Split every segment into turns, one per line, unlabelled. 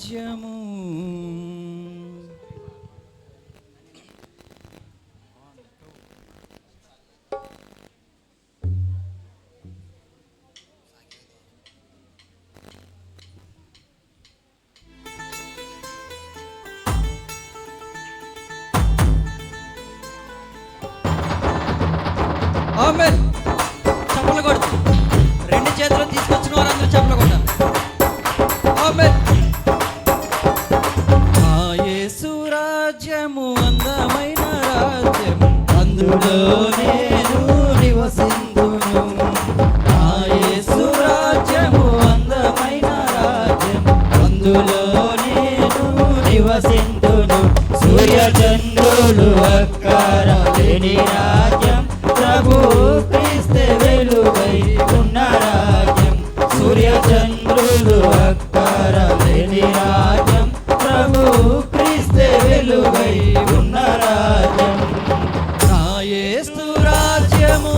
రాజ్యము ఆమెన్ రాజ్యము అందమైన రాజ్యము. అందులో నేను నివసిందును యేసు రాజ్యము అందమైన రాజ్యము. అందులో నేను నివసిందును సూర్య చంద్రులు అక్కర లేని రాజ్యం. ప్రభు క్రీస్తే వెలుగై ఉన్న రాజ్యం. సూర్య చంద్రులు వెలుగై ఉన్న రాజ్యం. నా యేసు రాజ్యము.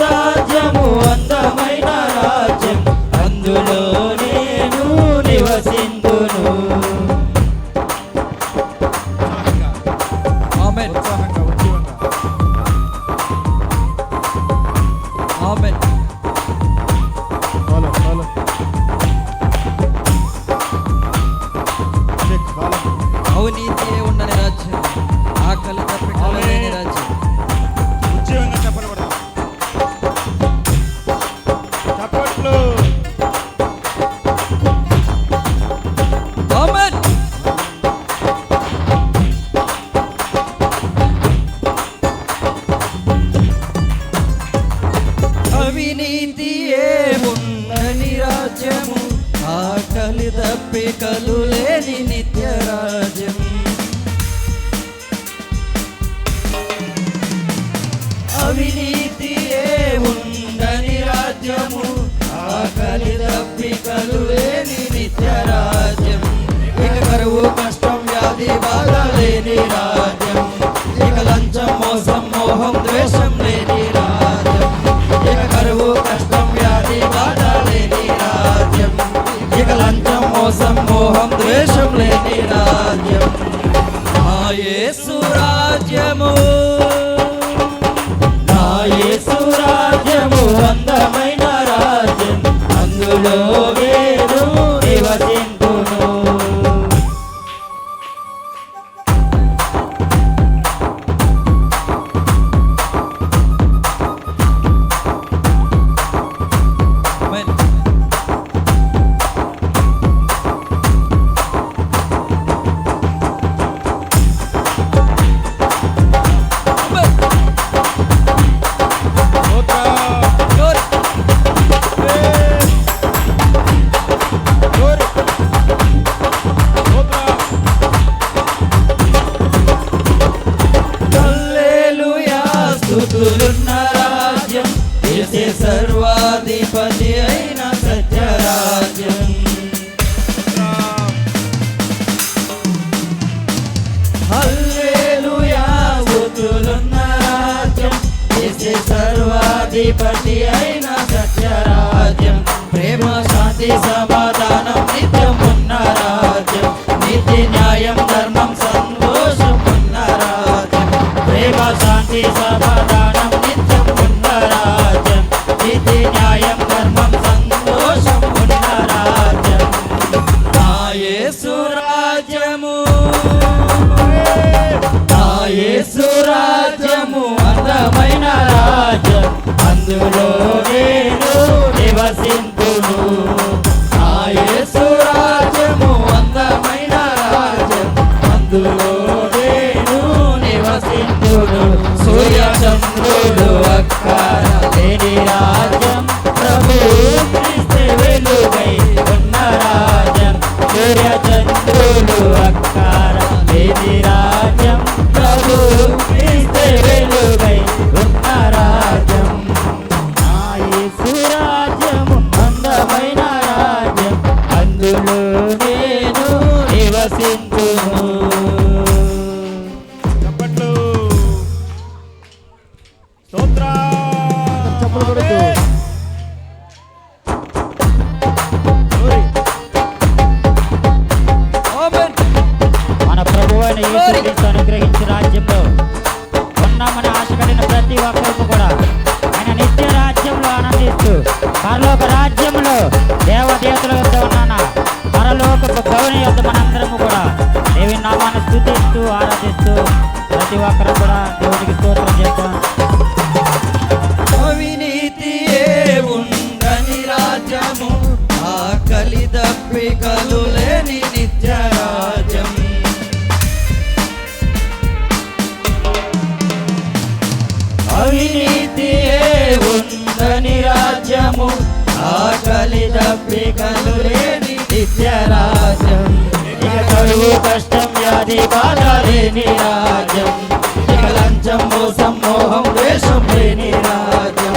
రాజ్యము అందమైన రాజ్యం. అందులో నేను నివసిందును ఆమెన్. ఆమెన్. లేని నిత్య రాజ్యం. అవినీతియే రాజ్యము ఆకలి తప్పికలు లేని నిత్య రాజ్యం. ఇక కరువు కష్టం వ్యాధి బాధ లేని రాజ్యం సర్వాధిపతి అయిన సత్యరాజ్యం. ప్రేమ శాంతి సమాధానం నిత్యం ఉన్న రాజ్యం. నీతి న్యాయం ధర్మం సంతోషం ఉన్న రాజ్యం. ప్రేమ శాంతి సమాధానం అందులో
ఆశీస్సు అనుగ్రహించి
రాజ్యంలో ఉన్నామని
ఆశపడిన
ప్రతి ఒక్కరికి కూడా ఆయన నిత్య రాజ్యంలో ఆనందిస్తూ పరలోక రాజ్యంలో దేవదేవతల యొక్క ఉన్నాన? పరలోక గౌరవ యొక్క మనందరము కూడా దేవి నామాన్ని స్థుతిస్తూ ఆరాధిస్తూ ప్రతి ఒక్కరు కూడా దేవుడికి స్తోత్రం చేస్తాం
రాజ్యము ఆకలి తప్పి లేని నిత్య రాజ్యం. ఇక కరువు కష్టం వ్యాధి బాధ లేని రాజ్యం. ఇక లంచం మోసం మోహం ద్వేషం లేని రాజ్యం.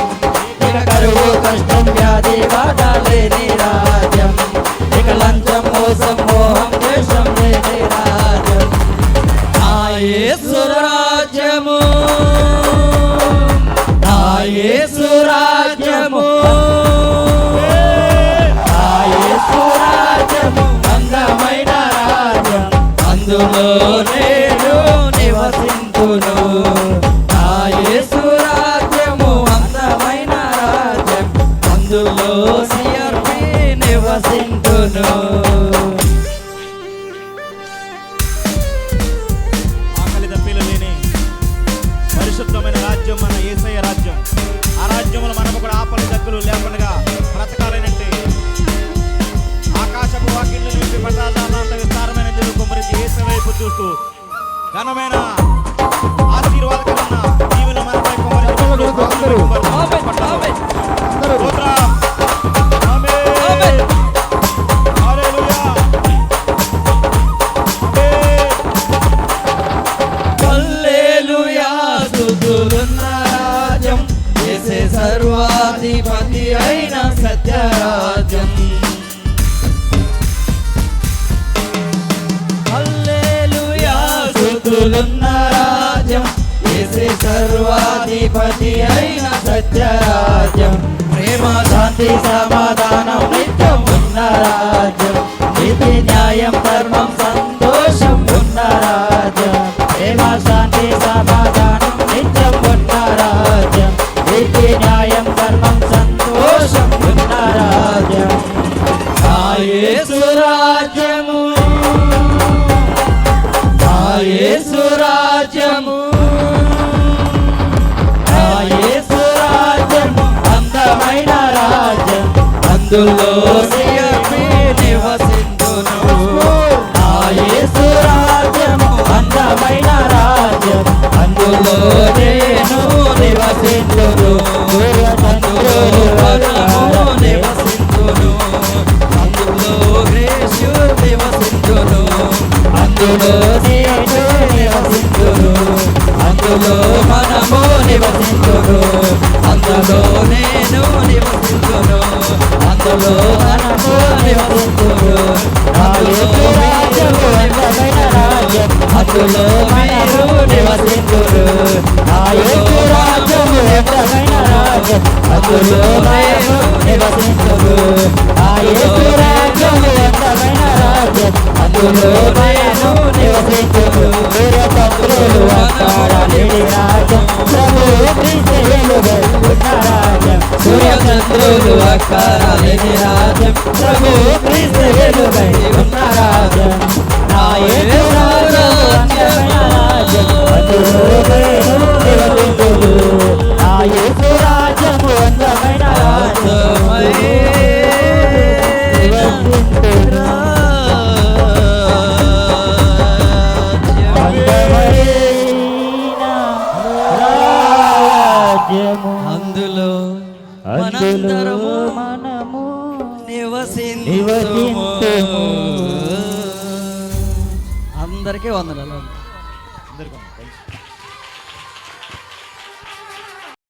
ఇక కరువు కష్టం వ్యాధి బాధ లేని రాజ్యం. అందులో
No
Fenomenal. స్తుతులున్న రాజ్యం. యేసే సర్వాధిపతి అయిన సత్యరాజ్యం. ప్రేమ శాంతి సమాధానం నిత్యం ఉన్న రాజ్యం. నీతి న్యాయం ధర్మం సంత రాజ్యము. నా యేసు రాజ్యము అందమైన రాజ్యం. అందులో నివసిందును నివసించును. నా రాజ్యము అందమైన రాజ్యం. అందులో నేను నివసిందును అందులో అందులో గ్రేసు అందులో అందులో నేను నివసించును అందులో మనము నివసించును అందులో అందులో మీరు నివసించును నా రాజ్యము అందులో నేను నివసించును రాజ్యము అందులో నేను నివసించును వేరే తప్పులు అక్కడ రాజ్యం ప్రభు రాజ్యం సూర్య చంద్రులు అక్కరాలేని రాజ్యం. ప్రభు క్రీస్తు వెలుగై ఉన్న రాజ్యం.